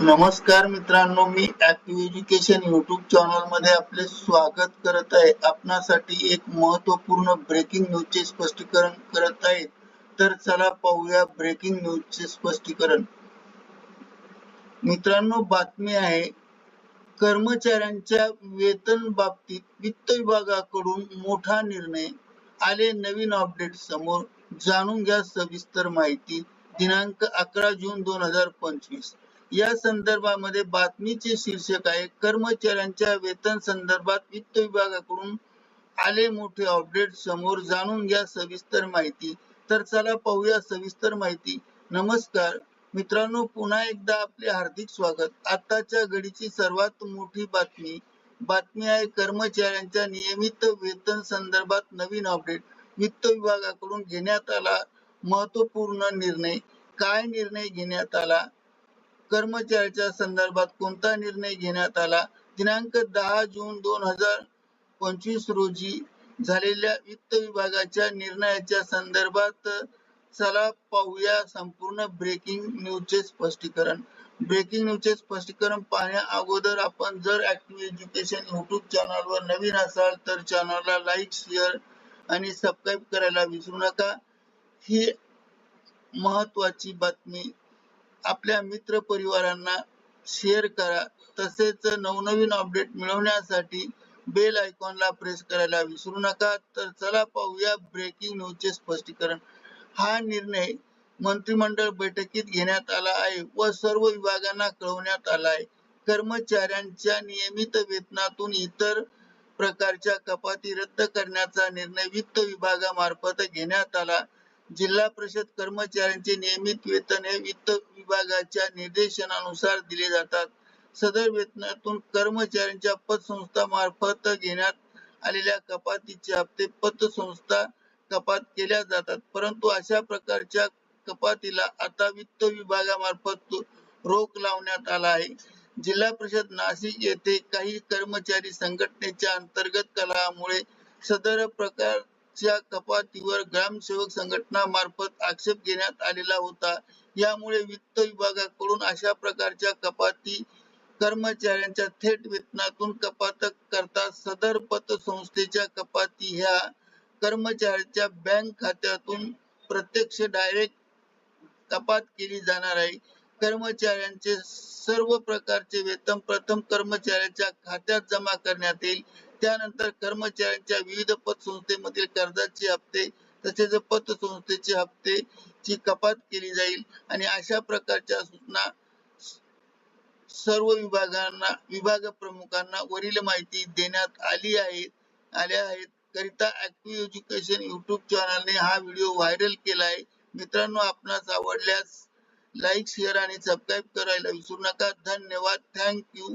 नमस्कार मित्रांनो मी ऍक्टिव्ह एज्युकेशन युट्यूब चॅनलमध्ये आपले स्वागत करत आहे. आपणासाठी एक महत्त्वपूर्ण ब्रेकिंग न्यूजचे स्पष्टीकरण करत आहे. तर चला पाहूया ब्रेकिंग न्यूजचे स्पष्टीकरण. मित्रांनो बातमी आहे कर्मचाऱ्यांच्या वेतन बाबतीत वित्त विभागाकडून मोठा निर्णय आले नवीन अपडेट समोर. जाणून घ्या सविस्तर माहिती. दिनांक अकरा जून दोन हजार पंचवीस. या संदर्भामध्ये बातमीचे शीर्षक आहे कर्मचाऱ्यांच्या वेतन संदर्भात वित्त विभागाकडून आले मोठे अपडेट. समोर जाणून घ्या सविस्तर माहिती. तर चला पाहूया सविस्तर माहिती. नमस्कार. मित्रांनो पुन्हा एकदा आपले हार्दिक स्वागत. आताच्या घडीची सर्वात मोठी बातमी. बातमी आहे कर्मचाऱ्यांच्या नियमित वेतन संदर्भात नवीन अपडेट. वित्त विभागाकडून घेण्यात आला महत्त्वपूर्ण निर्णय. काय निर्णय घेण्यात आला? कर्मचाऱ्याच्या संदर्भात कोणता निर्णय घेण्यात आला? दिनांक दहा जून दोन हजार पंचवीस रोजी झालेल्या वित्त विभागाच्या निर्णयाच्या संदर्भात चला पाहूया संपूर्ण ब्रेकिंग न्यूजचे स्पष्टीकरण. ब्रेकिंग न्यूजचे स्पष्टीकरण पाहण्या अगोदर आपण जर ऍक्टिव्ह एज्युकेशन युट्यूब चॅनलवर नवीन असाल तर चॅनलला लाईक शेअर आणि सबस्क्राईब करायला विसरू नका. ही महत्वाची बातमी आपल्या मित्र परिवारांना शेअर करा. तसेच नवनवीन अपडेट मिळवण्यासाठी बेल आयकॉनला प्रेस करायला विसरू नका. तर चला पाहूया ब्रेकिंग न्यूजचे स्पष्टीकरण. हा निर्णय मंत्रिमंडळ बैठकीत घेण्यात आला आहे व सर्व विभागांना कळवण्यात आला आहे. कर्मचाऱ्यांच्या नियमित वेतनातून इतर प्रकारच्या कपाती रद्द करण्याचा निर्णय वित्त विभागामार्फत घेण्यात आला. जिल्हा परिषद कर्मचाऱ्यांचे नियमित वेतन हे वित्त विभागाच्या निर्देशनानुसार दिले जातात. सदर वेतनातून कर्मचाऱ्यांच्या पतसंस्था मार्फत घेण्यात आलेल्या कपातीचे हप्ते पतसंस्था कपात केल्या जातात. परंतु अशा प्रकारच्या कपातीला आता वित्त विभागामार्फत रोख लावण्यात आला आहे. जिल्हा परिषद नाशिक येथे काही कर्मचारी संघटनेच्या अंतर्गत कलहामुळे सदर प्रकार च्या कपातीवर ग्रामसेवक संघटना मार्फत आक्षेप घेण्यात आलेला होता. यामुळे वित्त विभागाकडून अशा प्रकारच्या कपाती कर्मचाऱ्यांच्या थेट वेतनातून कपात करता सदर पतसंस्थेच्या कपाती ह्या कर्मचाऱ्याच्या बँक खात्यातून प्रत्यक्ष डायरेक्ट कपात केली जाणार आहे. कर्मचाऱ्यांचे सर्व प्रकारचे वेतन प्रथम कर्मचाऱ्याच्या खात्यात जमा करण्यात येईल. त्यानंतर कर्मचाऱ्यांच्या विविध पतसंस्थेमधील कर्जाचे हप्ते तसेच पतसंस्थेचे हप्ते ची कपात केली जाईल आणि अशा प्रकारच्या सूचना सर्व विभागांना विभाग प्रमुखांना वरील माहिती देण्यात आली आहे. आल्या आहेत. करिता ऍक्टिव्ह एज्युकेशन युट्यूब चॅनलने हा व्हिडिओ व्हायरल केला आहे मित्रांनो आपणास आवडल्यास लाईक शेअर आणि सबस्क्राईब करायला विसरू नका. धन्यवाद. Thank you